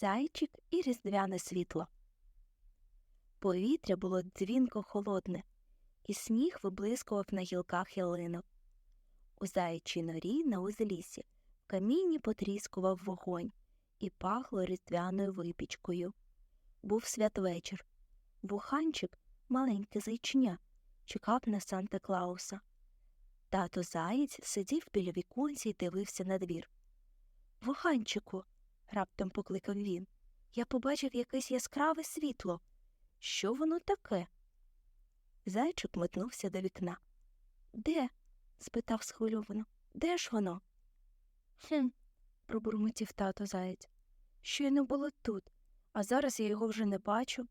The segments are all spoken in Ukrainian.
Зайчик і різдвяне світло. Повітря було дзвінко холодне, і сніг виблискував на гілках ялинок. У заячій норі на узліссі в камінні потріскував вогонь і пахло різдвяною випічкою. Був святвечір. Вуханчик, маленьке зайчиня, чекав на Санта Клауса. Тато заєць сидів біля віконця і дивився на двір. Вуханчику, раптом покликав він, я побачив якесь яскраве світло. Що воно таке? Зайчик метнувся до вікна. Де? спитав схвильовано. Де ж воно? Хм, пробурмотів тато заєць. Щойно було тут, а зараз я його вже не бачу.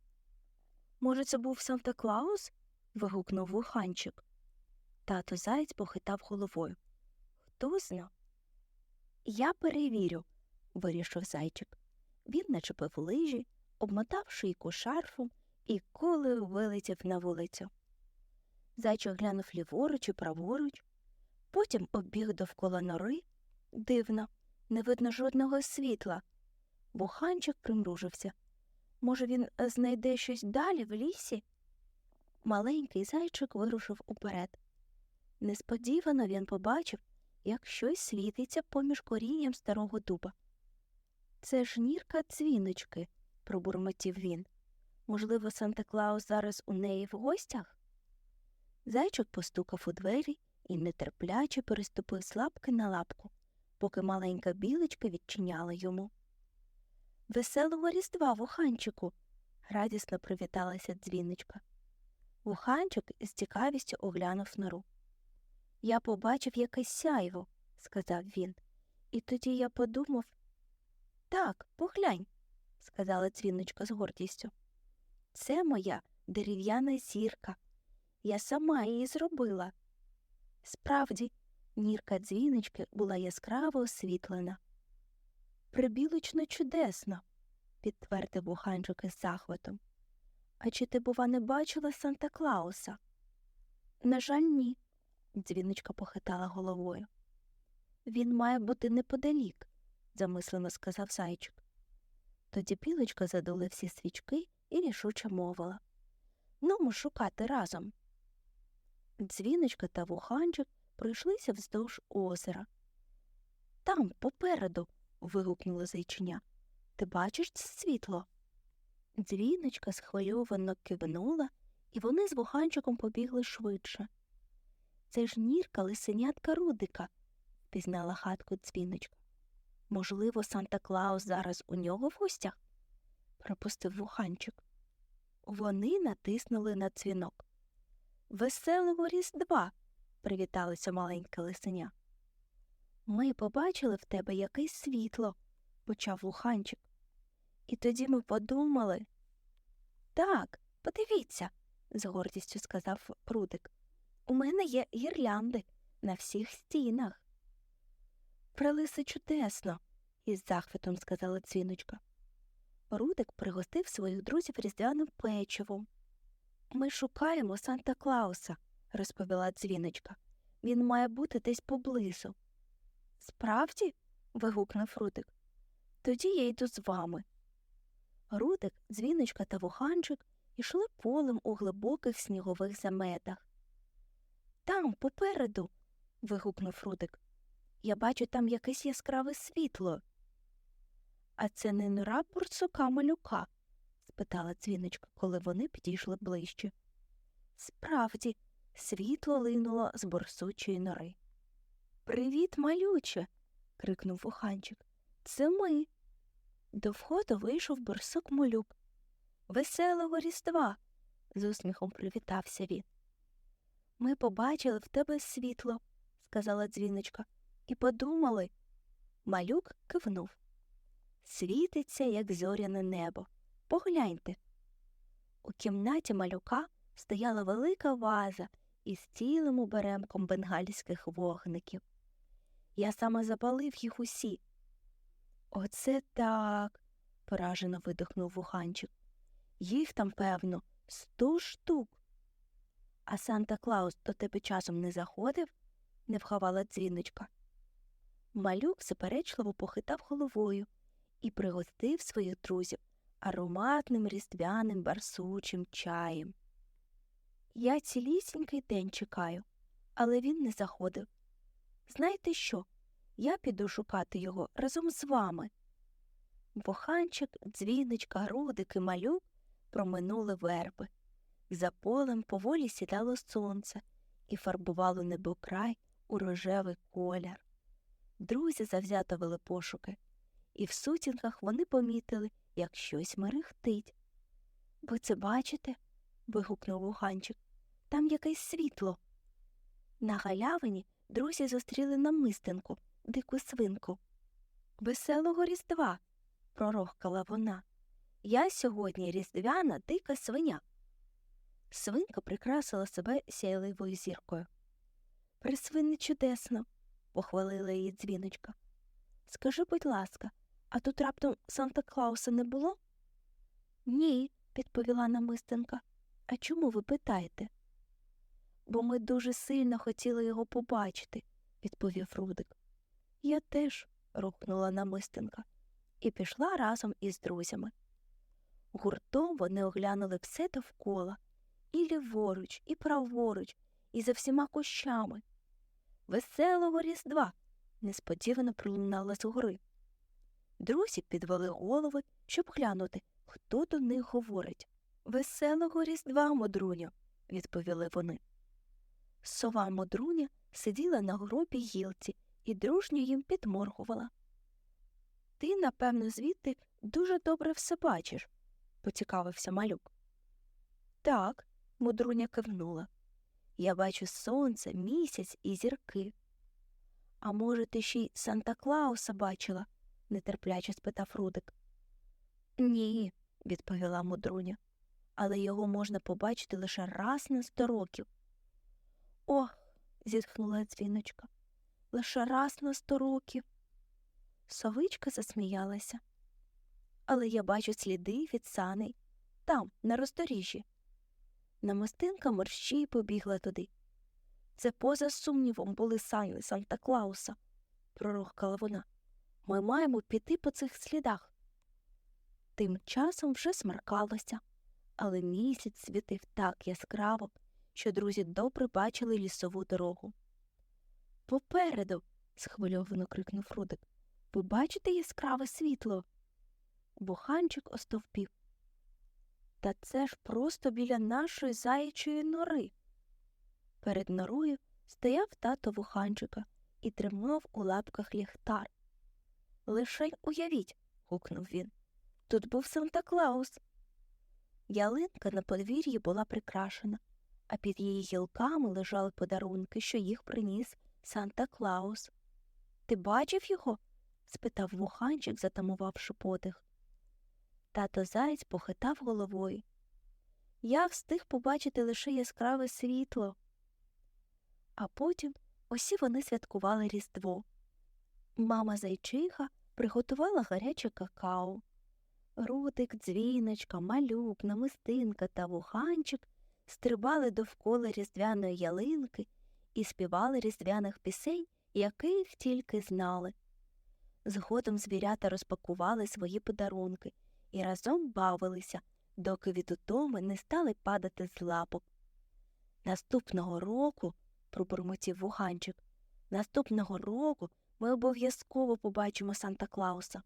Може, це був Санта Клаус? вигукнув вуханчик. Тато заєць похитав головою. Хто зна? Я перевірю, вирішив зайчик. Він начепив лижі, обмотав шийку шарфом і колею вилетів на вулицю. Зайчик глянув ліворуч і праворуч, потім обіг довкола нори. Дивно, не видно жодного світла. Буханчик примружився. Може, він знайде щось далі в лісі? Маленький зайчик вирушив уперед. Несподівано він побачив, як щось світиться поміж корінням старого дуба. Це ж нірка дзвіночки, пробурмотів він. Можливо, Санта Клаус зараз у неї в гостях? Зайчик постукав у двері і нетерпляче переступив з лапки на лапку, поки маленька білочка відчиняла йому. Веселого різдва, вуханчику, радісно привіталася дзвіночка. Вуханчик з цікавістю оглянув нору. Я побачив якесь сяйво, сказав він, і тоді я подумав. Так, поглянь, сказала дзвіночка з гордістю. Це моя дерев'яна зірка. Я сама її зробила. Справді, нірка дзвіночки була яскраво освітлена. Прибілочно чудесно, підтвердив буханчик із захватом. А чи ти, бува, не бачила Санта Клауса? На жаль, ні, дзвіночка похитала головою. Він має бути неподалік, замислено сказав зайчик. Тоді білочка задули всі свічки і рішуче мовила Ну, шукати разом. Дзвіночка та вуханчик пройшлися вздовж озера. Там, попереду. вигукнуло зайчиня. Ти бачиш це світло? Дзвіночка схвильовано кивнула, і вони з вуханчиком побігли швидше. Це ж нірка лисенятка Рудика, пізнала хатку дзвіночка. Можливо, Санта Клаус зараз у нього в гостях? припустив вуханчик. Вони натиснули на дзвінок. Веселого Різдва, привіталося маленьке лисеня. Ми побачили в тебе якесь світло, почав вуханчик. І тоді ми подумали. Так, подивіться, з гордістю сказав прудик. У мене є гірлянди на всіх стінах. Прелисе чудесно, із захватом сказала дзвіночка. Рудик пригостив своїх друзів різдвяним печивом. Ми шукаємо Санта Клауса, розповіла дзвіночка. Він має бути десь поблизу. Справді? вигукнув Рудик. Тоді я йду з вами. Рудик, дзвіночка та вуханчик йшли полем у глибоких снігових заметах. Там, попереду. вигукнув Рудик. Я бачу там якесь яскраве світло. А це не нора бурцука малюка? спитала дзвіночка, коли вони підійшли ближче. Справді, світло линуло з борсучої нори. Привіт, малюче. крикнув вуханчик. Це ми. До входу вийшов борсук малюк. Веселого різдва. з усміхом привітався він. Ми побачили в тебе світло, сказала дзвіночка, і подумали. Малюк кивнув. Світиться, як зоряне небо. Погляньте. У кімнаті малюка стояла велика ваза із цілим оберемком бенгальських вогників. Я саме запалив їх усі. Оце так, поражено видихнув вуханчик. Їх там, певно, сто штук. А Санта Клаус до тебе часом не заходив, не вховала дзвіночка. Малюк заперечливо похитав головою і пригостив своїх друзів ароматним різдвяним барсучим чаєм. Я цілісінький день чекаю, але він не заходив. Знаєте що? Я піду шукати його разом з вами. Боханчик, дзвіночка, рудик і малюк проминули верби. За полем поволі сідало сонце і фарбувало небокрай у рожевий колір. Друзі завзято вели пошуки, і в сутінках вони помітили, як щось мерехтить. Ви це бачите? вигукнув Вуганчик. Там якесь світло. На галявині друзі зустріли намистинку, дику свинку. Веселого різдва. пророхкала вона. Я сьогодні різдвяна дика свиня. Свинка прикрасила себе сяйливою зіркою. Присвинне чудесно, похвалила її дзвіночка. Скажи, будь ласка, а тут раптом Санта Клауса не було? Ні, відповіла намистинка. А чому ви питаєте? Бо ми дуже сильно хотіли його побачити, відповів Рудик. Я теж, рухнула намистинка, і пішла разом із друзями. Гуртом вони оглянули все довкола і ліворуч, і праворуч, і за всіма кущами. Веселого різдва. несподівано пролунала згори. Друзі підвели голови, щоб глянути, хто до них говорить. Веселого різдва, модруню, відповіли вони. Сова модруня сиділа на гробі гілці і дружньо їм підморгувала. Ти, напевно, звідти дуже добре все бачиш, поцікавився малюк. Так, мудруня кивнула. Я бачу сонце, місяць і зірки. А може, ти ще й Санта Клауса бачила? нетерпляче спитав Рудик. Ні, відповіла мудруня, але його можна побачити лише раз на сто років. Ох, зітхнула дзвіночка, лише раз на сто років. Совичка засміялася. Але я бачу сліди від саней там, на роздоріжжі. Намистинка мерщій побігла туди. Це поза сумнівом були сані Санта Клауса, пророхкала вона. Ми маємо піти по цих слідах. Тим часом вже смеркалося, але місяць світив так яскраво, що друзі добре бачили лісову дорогу. Попереду. схвильовано крикнув Рудик. Ви бачите яскраве світло? Буханчик остовпів. Та це ж просто біля нашої заячої нори. Перед норою стояв тато вуханчика і тримав у лапках ліхтар. Лишень уявіть, гукнув він. Тут був Санта Клаус. Ялинка на подвір'ї була прикрашена, а під її гілками лежали подарунки, що їх приніс Санта Клаус. Ти бачив його? спитав вуханчик, затамувавши подих. Тато заєць похитав головою. Я встиг побачити лише яскраве світло. А потім усі вони святкували Різдво. Мама зайчиха приготувала гаряче какао. Рудик, дзвіночка, малюк, намистинка та вуханчик стрибали довкола різдвяної ялинки і співали різдвяних пісень, яких тільки знали. Згодом звірята розпакували свої подарунки і разом бавилися, доки від утоми не стали падати з лапок. Наступного року, пробурмотів вуганчик, наступного року ми обов'язково побачимо Санта Клауса.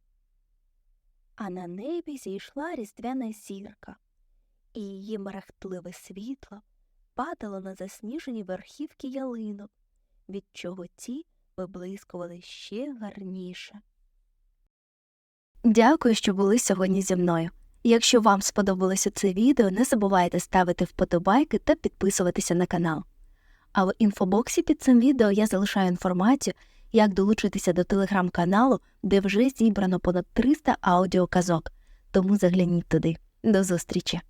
А на небі зійшла різдвяна зірка, і її мерехтливе світло падало на засніжені верхівки ялинок, від чого ті виблискували ще гарніше. Дякую, що були сьогодні зі мною. Якщо вам сподобалося це відео, не забувайте ставити вподобайки та підписуватися на канал. А в інфобоксі під цим відео я залишаю інформацію, як долучитися до телеграм-каналу, де вже зібрано понад 300 аудіоказок. Тому загляніть туди. До зустрічі!